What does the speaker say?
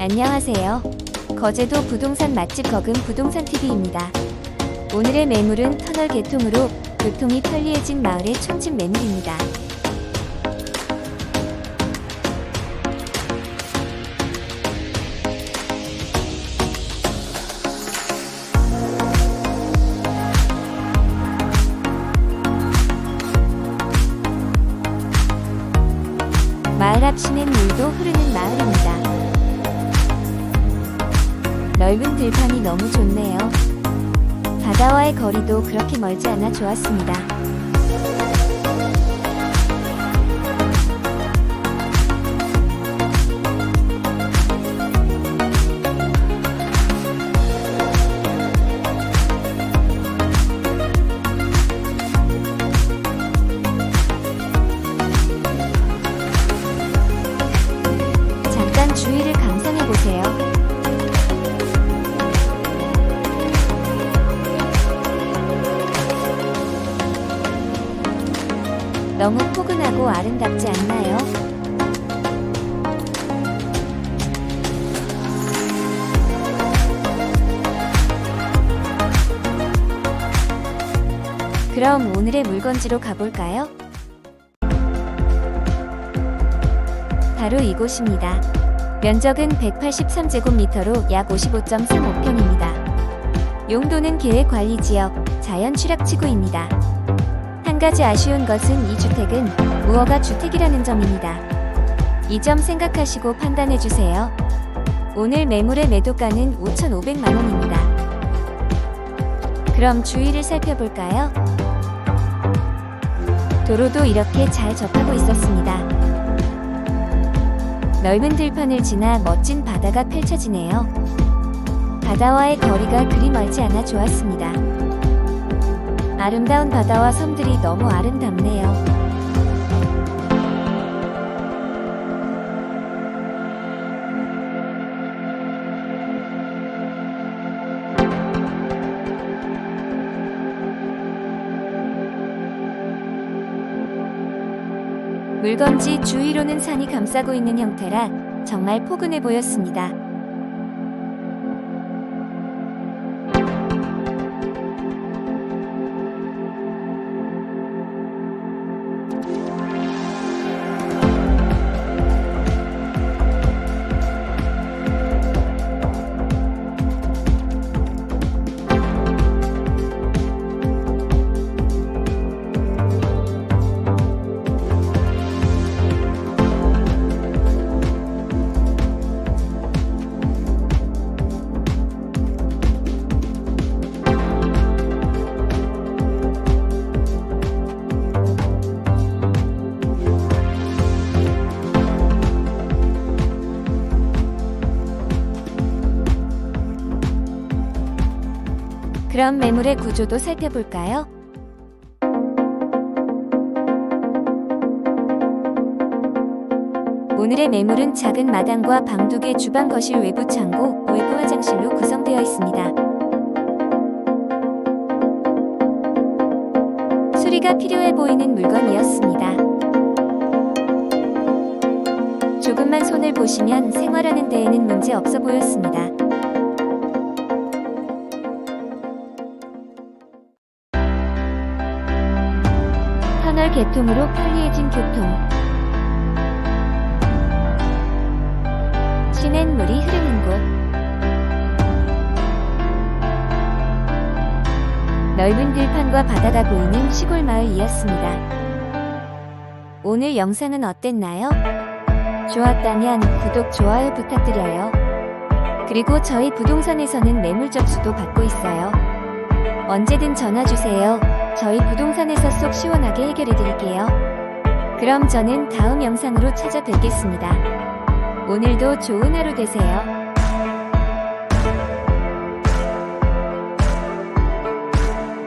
안녕하세요. 거제도 부동산 맛집 거금 부동산 TV입니다. 오늘의 매물은 터널 개통으로 교통이 편리해진 마을의 촌집 매물입니다. 마을 앞 시냇물도 흐르는 마을입니다. 넓은 들판이 너무 좋네요. 바다와의 거리도 그렇게 멀지 않아 좋았습니다. 너무 포근하고 아름답지 않나요? 그럼 오늘의 물건지로 가볼까요? 바로 이곳입니다. 면적은 183제곱미터로 약 55.35평입니다. 용도는 계획관리지역, 자연 취락지구입니다. 한 가지 아쉬운 것은 이 주택은 무허가 주택이라는 점입니다. 이 점 생각하시고 판단해 주세요. 오늘 매물의 매도가는 5,500만 원입니다. 그럼 주위를 살펴볼까요? 도로도 이렇게 잘 접하고 있었습니다. 넓은 들판을 지나 멋진 바다가 펼쳐지네요. 바다와의 거리가 그리 멀지 않아 좋았습니다. 아름다운 바다와 섬들이 너무 아름답네요. 물건지 주위로는 산이 감싸고 있는 형태라 정말 포근해 보였습니다. 그럼 매물의 구조도 살펴볼까요? 오늘의 매물은 작은 마당과 방 두 개 주방 거실 외부 창고, 외부 화장실로 구성되어 있습니다. 수리가 필요해 보이는 물건이었습니다. 조금만 손을 보시면 생활하는 데에는 문제 없어 보였습니다. 터널 개통으로 편리해진 교통. 시냇물이 흐르는 곳. 넓은 들판과 바다가 보이는 시골 마을이었습니다. 오늘 영상은 어땠나요? 좋았다면 구독, 좋아요 부탁드려요. 그리고 저희 부동산에서는 매물 접수도 받고 있어요. 언제든 전화 주세요. 저희 부동산에서 속 시원하게 해결해 드릴게요. 그럼 저는 다음 영상으로 찾아뵙겠습니다. 오늘도 좋은 하루 되세요.